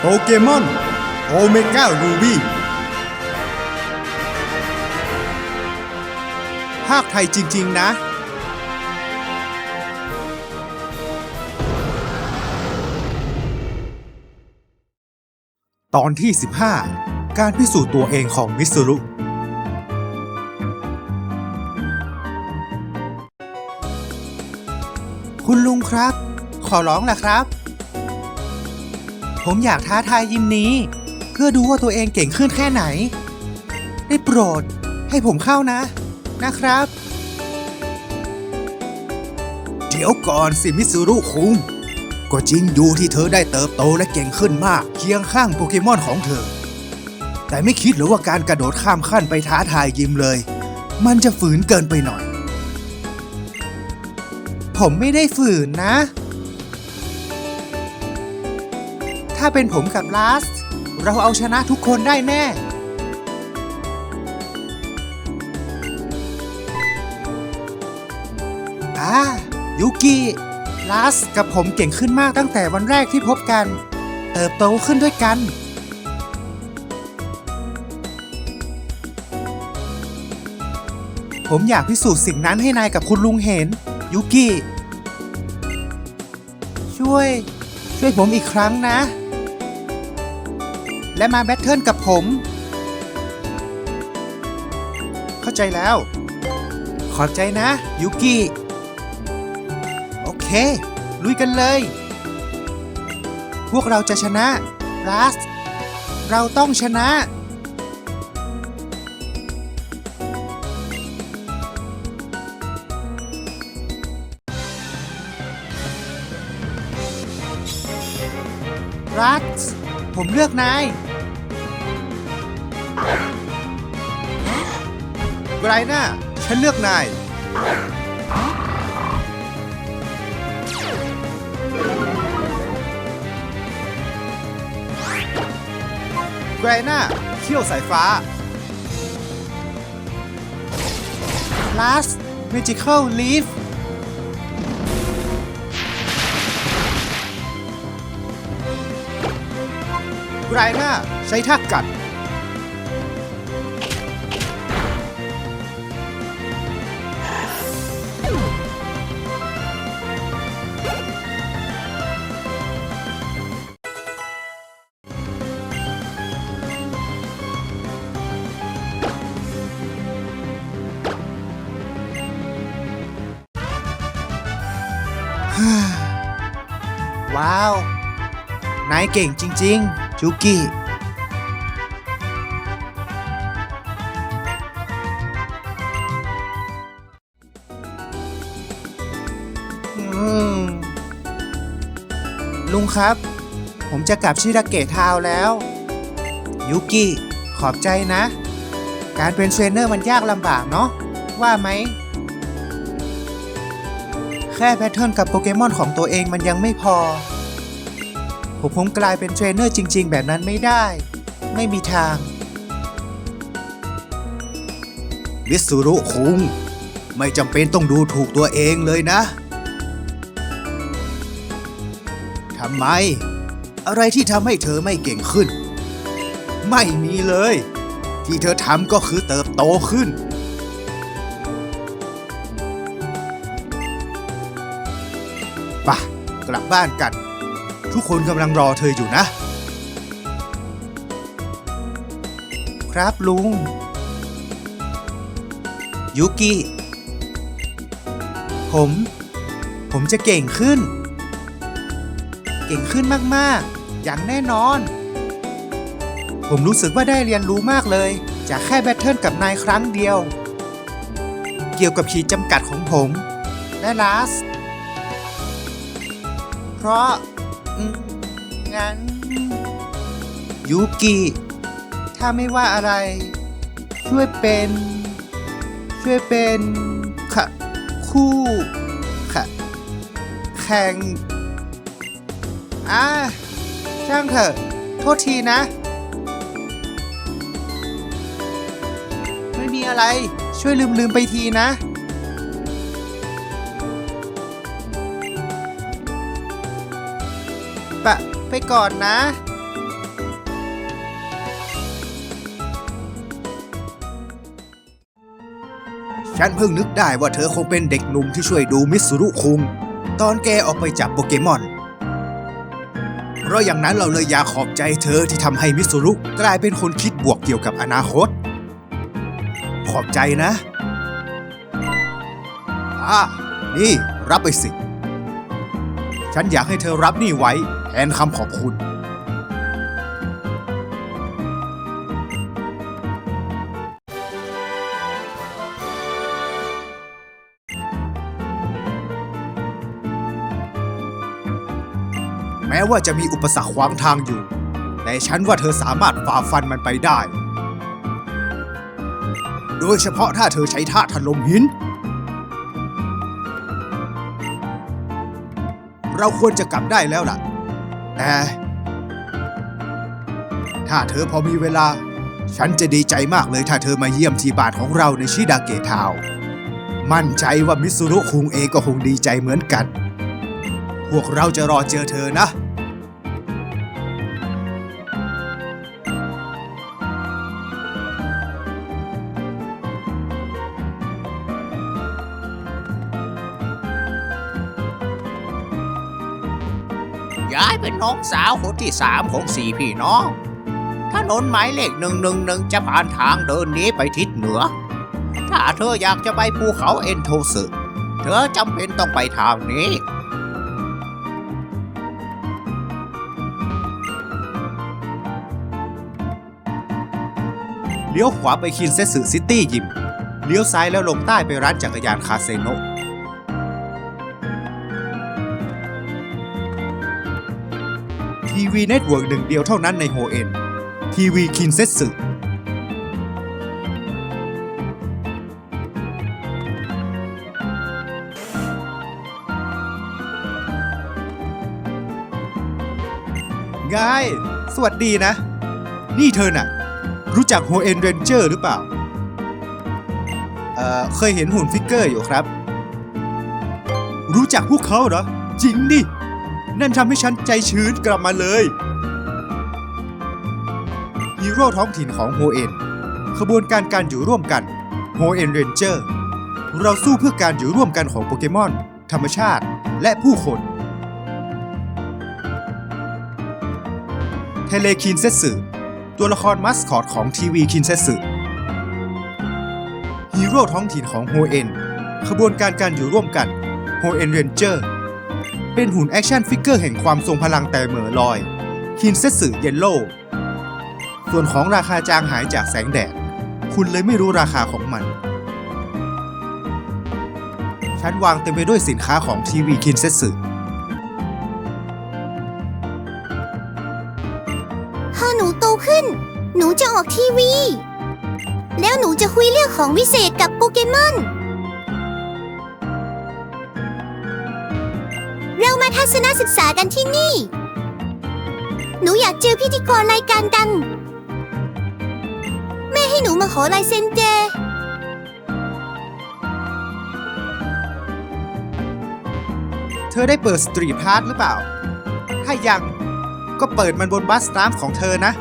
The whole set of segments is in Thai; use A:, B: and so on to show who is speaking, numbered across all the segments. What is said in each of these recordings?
A: โปเกมอนโอเมก้ารูบี้ภาคไทยจริง ๆ นะ ตอนที่ 15 การพิสูจน์ตัวเองของมิสซุรุคุณลุงครับ ขอร้องแหละครับ ผมอยากท้าทายยิมนี้ เพื่อดูว่าตัวเองเก่งขึ้นแค่ไหน ได้โปรด ให้ผมเข้านะ นะครับ เดี๋ยวก่อนสิมิสซูรุคุงก็จริงอยู่ที่เธอได้เติบโตและเก่งขึ้นมาก เคียงข้างโปเกมอนของเธอ แต่ไม่คิดหรือว่าการกระโดดข้ามขั้นไปท้าทายยิมเลย มันจะฝืนเกินไปหน่อย ผมไม่ได้ฝืนนะาเป็นผมกับลาส เราเอาชนะทุกคนได้แน่ อ่า ยูกิลาสกับผมเก่งขึ้นมากตั้งแต่วันแรกที่พบกัน เติบโตขึ้นด้วยกัน ผมอยากพิสูจน์สิ่งนั้นให้นายกับคุณลุงเห็น ยูกิช่วย ช่วยผมอีกครั้งนะ และมาแบทเทิลกับผม เข้าใจแล้ว ขอบใจนะ ยูกิ โอเค ลุยกันเลย พวกเราจะชนะรัสเราต้องชนะ รัสผมเลือกนาย ไกรน่าฉันเลือกนาย ไกรน่าเขี้ยวสายฟ้า Last Magical Leaf ไกรน่าใช้ท่ากัดายเก่งจริง ๆ จูกิอืมลุงครับ ผมจะกลับชิราเกะทาวน์แล้ว ยูกิ ขอบใจนะ การเป็นเทรนเนอร์มันยากลำบากเนาะ ว่าไหม แค่แพทเทิร์นกับโปเกมอนของตัวเองมันยังไม่พอ ผมคงกลายเป็นเทรนเนอร์จริง ๆ แบบนั้นไม่ได้ ไม่มีทาง มิสซูรุคุง ไม่จำเป็นต้องดูถูกตัวเองเลยนะ ทำไม อะไรที่ทำให้เธอไม่เก่งขึ้น ไม่มีเลย ที่เธอทำก็คือเติบโตขึ้นปะกลับบ้านกัน ทุกคนกำลังรอเธออยู่นะ ครับลุง ยุกิ ผม ผมจะเก่งขึ้น เก่งขึ้นมาก ๆ อย่างแน่นอน ผมรู้สึกว่าได้เรียนรู้มากเลย จากแค่แบทเทิลกับนายครั้งเดียว เกี่ยวกับขีดจำกัดของผม และลาส เพราะ งั้น ยูกิ ถ้าไม่ว่าอะไร ช่วยเป็น ช่วยเป็นค่ะ คู่ค่ะ แข่งอ่าช่างเถอะ โทษทีนะ ไม่มีอะไรช่วยลืมลืมๆไปทีนะ ไปก่อนนะ ฉันเพิ่งนึกได้ว่าเธอคงเป็นเด็กหนุ่มที่ช่วยดูมิสรุคุง ตอนแกออกไปจับโปเกมอน เพราะอย่างนั้นเราเลยอยากขอบใจเธอที่ทำให้มิสรุกลายเป็นคนคิดบวกเกี่ยวกับอนาคต ขอบใจนะอ่านี่ รับไปสิ ฉันอยากให้เธอรับนี่ไว้ นคำขอบคุณ แม้ว่าจะมีอุปสรรคขวางทางอยู่ แต่ฉันว่าเธอสามารถฝ่าฟันมันไปได้ โดยเฉพาะถ้าเธอใช้ท่าถล่มหินเราควรจะกลับได้แล้วล่ะ แต่ ถ้าเธอพอมีเวลา ฉันจะดีใจมากเลยถ้าเธอมาเยี่ยมที่บ้านของเราในชิดาเกะทาว มั่นใจว่ามิสซุรุคุงเองก็คงดีใจเหมือนกัน พวกเราจะรอเจอเธอนะ
B: น้องสาวคนที่สามของสี่พี่น้อง ถนนหมายเลขหนึ่งหนึ่งหนึ่งจะผ่านทางเดินนี้ไปทิศเหนือ ถ้าเธออยากจะไปภูเขาเอ็นโทสึเธอจำเป็นต้องไปทางนี้
A: เลี้ยวขวาไปคินเซสึซิตี้ยิม เลี้ยวซ้ายแล้วลงใต้ไปร้านจักรยานคาเซโนะ วีเน็ตเวิร์กหนึ่งเดียวเท่านั้นในโฮเอ็นทีวีคินเซสึไงสวัสดีนะ นี่เธอน่ะ รู้จักโฮเอ็นเรนเจอร์หรือเปล่า เอ่อ เคยเห็นหุ่นฟิกเกอร์อยู่ครับ รู้จักพวกเขาเหรอ จริงดิ นั่นทำให้ฉันใจชื้นกลับมาเลยฮีโร่ท้องถิ่นของโฮเอ็นขบวนการการอยู่ร่วมกันโฮเอ็นเรนเจอร์เราสู้เพื่อการอยู่ร่วมกันของโปเกมอน ธรรมชาติ และผู้คนเทเลคินเซสึตัวละครมัสคอตของทีวีคินเซสึฮีโร่ท้องถิ่นของโฮเอ็นขบวนการการอยู่ร่วมกันโฮเอ็นเรนเจอร์ เป็นหุ่นแอคชั่นฟิกเกอร์แห่งความทรงพลังแต่เหม่อลอย คินเซสึเยลโล่ส่วนของราคาจางหายจากแสงแดด คุณเลยไม่รู้ราคาของมัน ชั้นวางเต็มไปด้วยสินค้าของทีวีคินเซสึ
C: พอหนูโตขึ้น หนูจะออกทีวี แล้วหนูจะคุยเรื่องของวิเศษกับโปเกมอน มาทัศนศึกษากันที่นี่ หนูอยากเจอพิธีกรรายการดัง แม่ให้หนูมาขอลายเซ็นเจ
A: เธอได้เปิดสตรีทพาร์ทหรือเปล่า ถ้ายังก็เปิดมันบนบัสน้ำของเธอนะ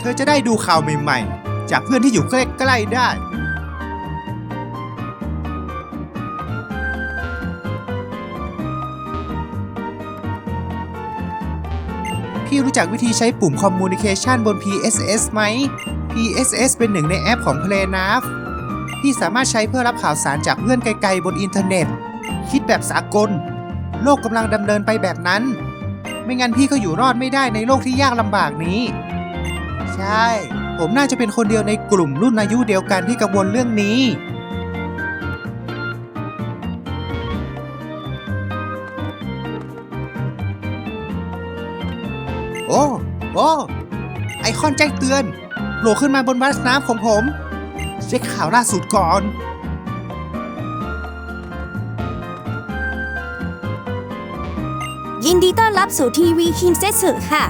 A: เธอจะได้ดูข่าวใหม่ๆ จากเพื่อนที่อยู่ใกล้ๆได้ พี่รู้จักวิธีใช้ปุ่ม Communication บน PSS ไหม PSS เป็นหนึ่งในแอปของ PlayNav พี่สามารถใช้เพื่อรับข่าวสารจากเพื่อนไกลๆบนอินเทอร์เน็ต คิดแบบสากล โลกกำลังดำเนินไปแบบนั้น ไม่งั้นพี่ก็อยู่รอดไม่ได้ในโลกที่ยากลำบากนี้ ใช่ ผมน่าจะเป็นคนเดียวในกลุ่มรุ่นอายุเดียวกันที่กังวลเรื่องนี้ อคอนแจ้งเตือนโผล่ขึ้นมาบนบัสน้ำของผม เช็คข่าวล่าสุดก่อน
C: ยินดีต้อนรับสู่ทีวีคินเซสึค่ะ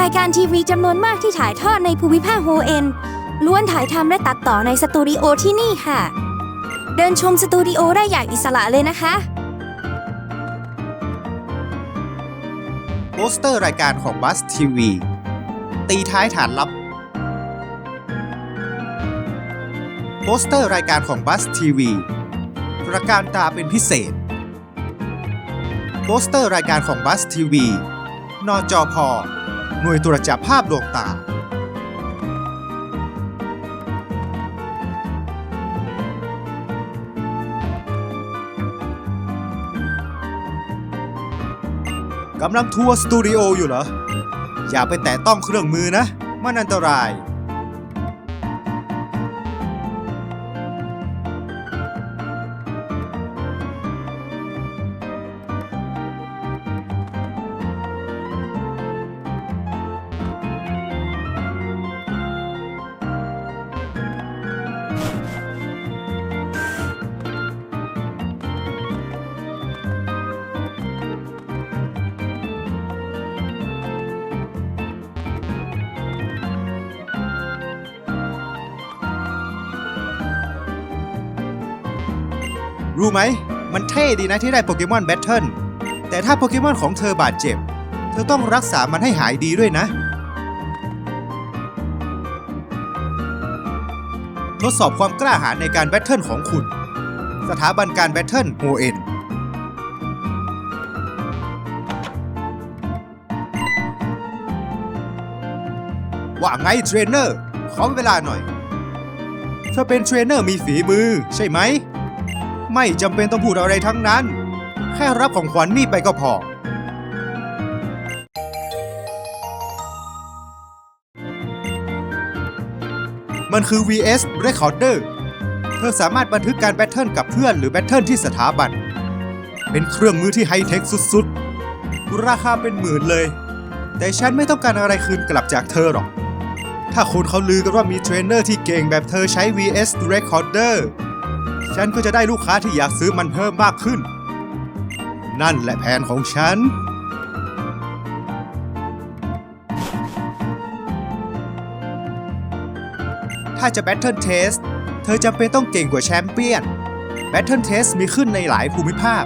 C: รายการทีวีจำนวนมากที่ถ่ายทอดในภูมิภาคโฮเอ็นล้วนถ่ายทำและตัดต่อในสตูดิโอที่นี่ค่ะ เดินชมสตูดิโอได้อย่างอิสระเลยนะคะ
A: โปสเตอร์รายการของบัสทีวี ตีท้ายฐานลับ โปสเตอร์รายการของบัสทีวีประการตาเป็นพิเศษ โปสเตอร์รายการของบัสทีวี นอจอพอ หน่วยตรวจจับภาพดวงตา กำลังทัวร์สตูดิโออยู่เหรอ อย่าไปแตะต้องเครื่องมือนะ มันอันตราย รู้ไหม มันเท่ดีนะที่ได้โปเกมอนแบทเทิล แต่ถ้าโปเกมอนของเธอบาดเจ็บ เธอต้องรักษามันให้หายดีด้วยนะ ทดสอบความกล้าหาญในการแบทเทิลของคุณ สถาบันการแบทเทิลโฮเอ็นว่าไงเทรนเนอร์ ขอเวลาหน่อย เธอเป็นเทรนเนอร์มีฝีมือใช่ไหม ไม่จำเป็นต้องพูดอะไรทั้งนั้น แค่รับของขวัญนี่ไปก็พอ มันคือ VS Recorder เธอสามารถบันทึกการแบทเทิลกับเพื่อนหรือแบทเทิลที่สถาบัน เป็นเครื่องมือที่ไฮเทคสุดๆ ราคาเป็นหมื่นเลย แต่ฉันไม่ต้องการอะไรคืนกลับจากเธอหรอก ถ้าคนเขาลือกันว่ามีเทรนเนอร์ที่เก่งแบบเธอใช้ VS Recorder ฉันก็จะได้ลูกค้าที่อยากซื้อมันเพิ่มมากขึ้น นั่นแหละแผนของฉัน ถ้าจะ Battle Test เธอจำเป็นต้องเก่งกว่าแชมเปี้ยน Battle Test มีขึ้นในหลายภูมิภาค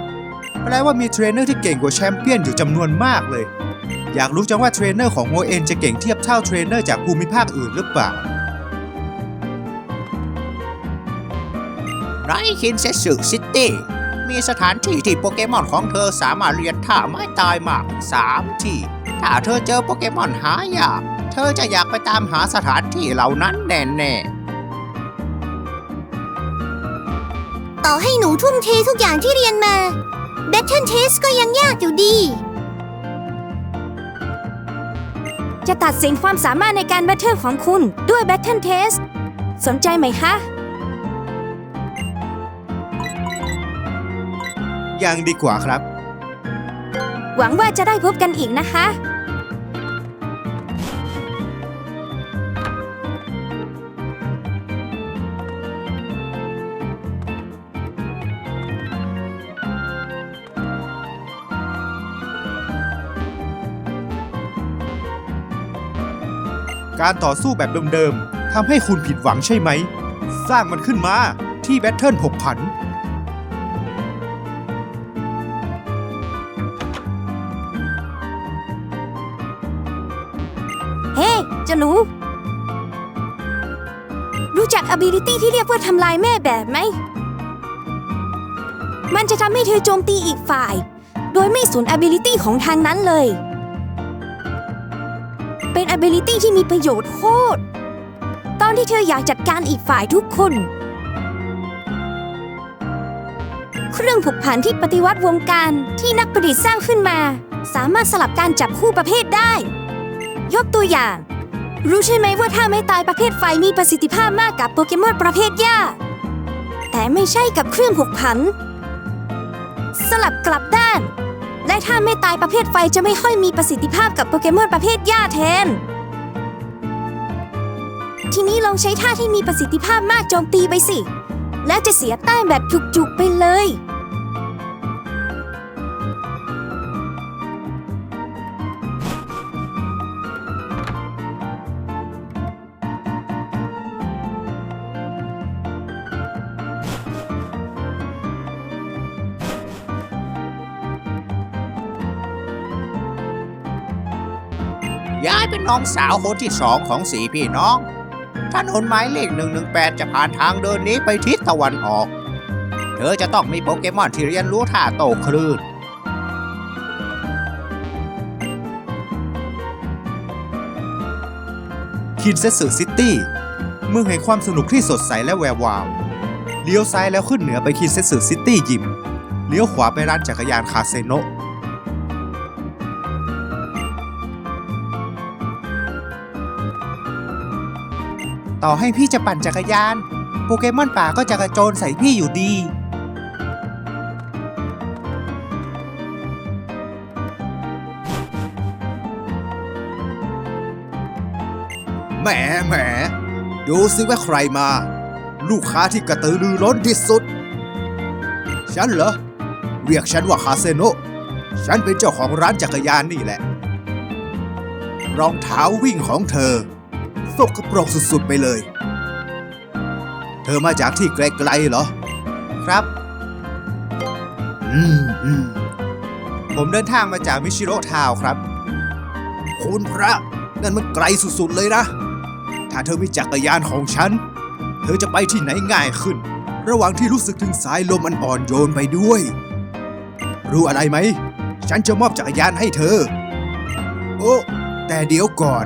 A: แปลว่ามีเทรนเนอร์ที่เก่งกว่าแชมเปี้ยนอยู่จำนวนมากเลย อยากรู้จังว่าเทรนเนอร์ของโมเอ็นจะเก่งเทียบเท่าเทรนเนอร์จากภูมิภาคอื่นหรือเปล่า
B: ไรคินเซสึซิตี้ มีสถานที่ที่โปเกมอนของเธอสามารถเรียนท่าไม้ตายมากสามที่ ถ้าเธอเจอโปเกมอนหายาก เธอจะอยากไปตามหาสถานที่เหล่านั้นแน่ๆ
C: ต่อให้หนูทุ่มเททุกอย่างที่เรียนมา Battle Test ก็ยังยากอยู่ดี จะตัดสินความสามารถในการ Battle ของคุณด้วย Battle Test สนใจไหมคะ
A: ยังดีกว่าครับ
C: หวังว่าจะได้พบกันอีกนะคะ
A: การต่อสู้แบบเดิมๆทำให้คุณผิดหวังใช่ไหม สร้างมันขึ้นมาที่แบทเทิลผกผัน
C: เจ้าหนู รู้จัก ability ที่เรียกว่าทำลายแม่แบบไหม มันจะทำให้เธอโจมตีอีกฝ่าย โดยไม่สูญ ability ของทางนั้นเลย เป็น ability ที่มีประโยชน์โคตร ตอนที่เธออยากจัดการอีกฝ่ายทุกคน เครื่องผูกพันที่ปฏิวัติวงการที่นักประดิษฐ์สร้างขึ้นมา สามารถสลับการจับคู่ประเภทได้ ยกตัวอย่าง รู้ใช่ไหมว่าถ้าไม่ตายประเภทไฟมีประสิทธิภาพมากกับโปเกมอนประเภทหญ้า แต่ไม่ใช่กับเครื่องผกผัน สลับกลับด้าน และถ้าไม่ตายประเภทไฟจะไม่ค่อยมีประสิทธิภาพกับโปเกมอนประเภทหญ้าแทน ทีนี้ลองใช้ท่าที่มีประสิทธิภาพมากโจมตีไปสิ แล้วจะเสียแต้มแบบจุกๆไปเลย
B: น้องสาวคนที่สองของสี่พี่น้องถ้าถนนหมายเลข 118 จะผ่านทางเดินนี้ไปทิศตะวันออก เธอจะต้องมีโปเกมอนที่เรียนรู้ท่าโต้คลื่น
A: คินเซสึซิตี้เมืองแห่งความสนุกที่สดใสและแวววาว เลี้ยวซ้ายแล้วขึ้นเหนือไปคินเซสึซิตี้ยิม เลี้ยวขวาไปร้านจักรยานคาเซโนะ ต่อให้พี่จะปั่นจักรยาน โปเกมอนป่าก็จะกระโจนใส่พี่อยู่ดี
D: แหมแหมดูสิว่าใครมา ลูกค้าที่กระตือรือร้นที่สุด ฉันเหรอ เรียกฉันว่าคาเซโนฉันเป็นเจ้าของร้านจักรยานนี่แหละ รองเท้าวิ่งของเธอ สกปรกสุดๆไปเลย เธอมาจากที่ไกลๆเหรอ
A: ครับ
D: อืมอืม
A: ผมเดินทางมาจากมิชิโร่ทาวน์ครับ
D: คุณพระ นั่นมันไกลสุดๆเลยนะ ถ้าเธอมีจักรยานของฉัน เธอจะไปที่ไหนง่ายขึ้น ระหว่างที่รู้สึกถึงสายลมอันอ่อนโยนไปด้วย รู้อะไรไหม ฉันจะมอบจักรยานให้เธอ โอ้ แต่เดี๋ยวก่อน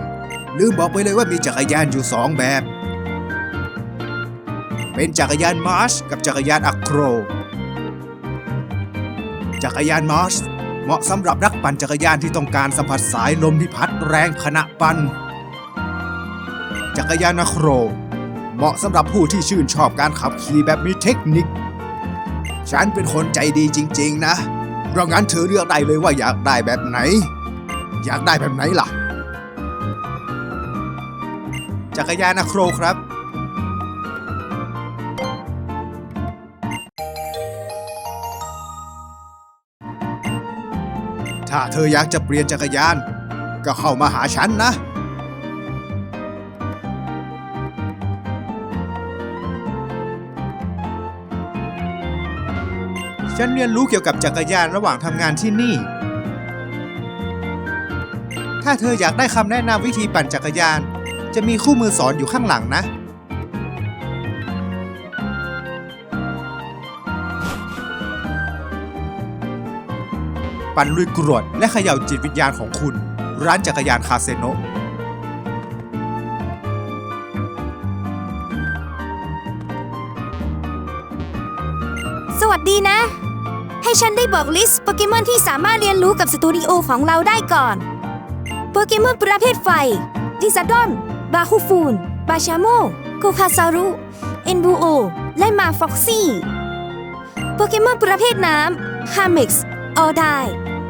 D: ลืมบอกไปเลยว่ามีจักรยานอยู่สองแบบ เป็นจักรยานมาร์ชกับจักรยานอะโคร จักรยานมาร์ชเหมาะสำหรับนักปั่นจักรยานที่ต้องการสัมผัสสายลมที่พัดแรงขณะปั่น จักรยานอะโคร เหมาะสำหรับผู้ที่ชื่นชอบการขับขี่แบบมีเทคนิค ฉันเป็นคนใจดีจริง ๆ นะ เพราะงั้นเธอเลือกได้เลยว่าอยากได้แบบไหน อยากได้แบบไหนล่ะ
A: จักรยานอะโครครับ
D: ถ้าเธออยากจะเปลี่ยนจักรยาน ก็เข้ามาหาฉันนะ
A: ฉันเรียนรู้เกี่ยวกับจักรยานระหว่างทำงานที่นี่ถ้าเธออยากได้คำแนะนำวิธีปั่นจักรยาน จะมีคู่มือสอนอยู่ข้างหลังนะ ปั่นลุยกรวดและเขย่าจิตวิญญาณของคุณ ร้านจักรยานคาเซโน
C: สวัสดีนะ ให้ฉันได้บอกลิสต์โปเกมอนที่สามารถเรียนรู้กับสตูดิโอของเราได้ก่อน โปเกมอนประเภทไฟลิซาดอน บาคูฟูน บาชาโมโกคาซารุ เอ็นบูโอ และมาฟ็อกซี่ โปเกมอนประเภทน้ำฮามิกส์ออได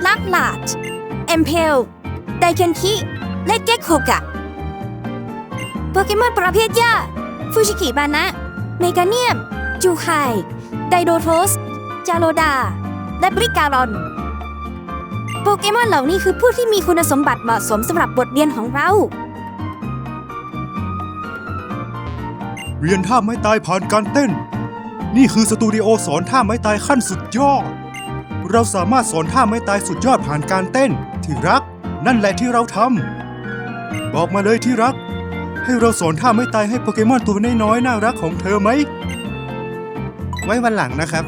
C: ลักลาดเอมเพล ไดเคนคิ และเก็กโฮกะ โปเกมอนประเภทหญ้า ฟูชิกิบานะ เมกาเนียม จูไคไดโดโทส จาโรดา และบริการอน โปเกมอนเหล่านี้คือผู้ที่มีคุณสมบัติเหมาะสมสำหรับบทเรียนของเรา
A: เรียนท่าไม้ตายผ่านการเต้น นี่คือสตูดิโอสอนท่าไม้ตายขั้นสุดยอด เราสามารถสอนท่าไม้ตายสุดยอดผ่านการเต้น ที่รัก นั่นแหละที่เราทำบอกมาเลยที่รัก ให้เราสอนท่าไม้ตายให้โปเกมอนตัวน้อยๆน่ารักของเธอไหม ไว้วันหลังนะครับ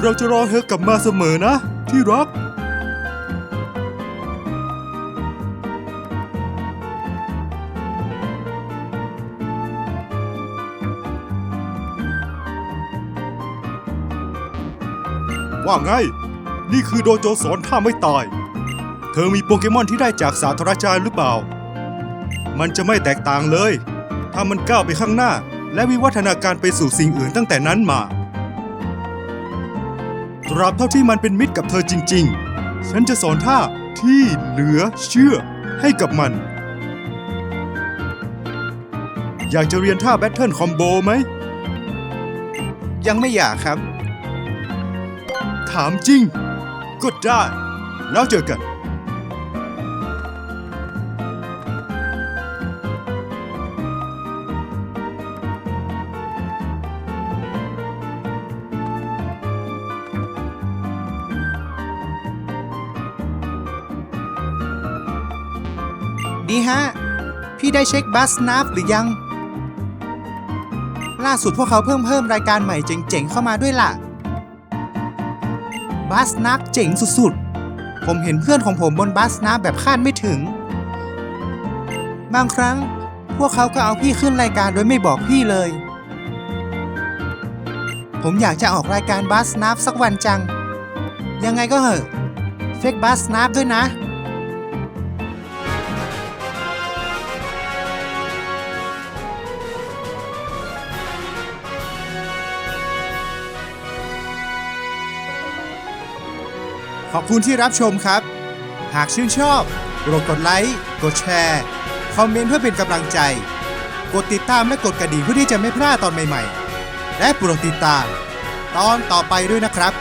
A: เราจะรอเธอกลับมาเสมอนะ ที่รัก ว่าไง นี่คือโดโจสอนท่าไม่ตาย เธอมีโปเกมอนที่ได้จากศาสตราจารย์หรือเปล่า มันจะไม่แตกต่างเลย ถ้ามันก้าวไปข้างหน้า และวิวัฒนาการไปสู่สิ่งอื่นตั้งแต่นั้นมา ตราบเท่าที่มันเป็นมิตรกับเธอจริง ๆ ฉันจะสอนท่าที่เหลือเชื่อให้กับมัน อยากจะเรียนท่าแบทเทิลคอมโบไหม ยังไม่อยากครับ ถามจริง ก็ได้ แล้วเจอกันดีฮะ พี่ได้เช็คบัสนับหรือยัง ล่าสุดพวกเขาเพิ่มเพิ่มรายการใหม่เจ๋งๆ เข้ามาด้วยล่ะ บัสนักเจ๋งสุดๆ ผมเห็นเพื่อนของผมบนบัสนับแบบคาดไม่ถึง บางครั้งพวกเขาก็เอาพี่ขึ้นรายการโดยไม่บอกพี่เลย ผมอยากจะออกรายการบัสนับสักวันจัง ยังไงก็เหอะ เฟกบัสนับด้วยนะ ขอบคุณที่รับชมครับ หากชื่นชอบโปรดกดไลค์กดแชร์คอมเมนต์เพื่อเป็นกำลังใจ กดติดตามและกดกระดิ่งเพื่อที่จะไม่พลาดตอนใหม่ๆ และโปรดติดตาม ตอนต่อไปด้วยนะครับ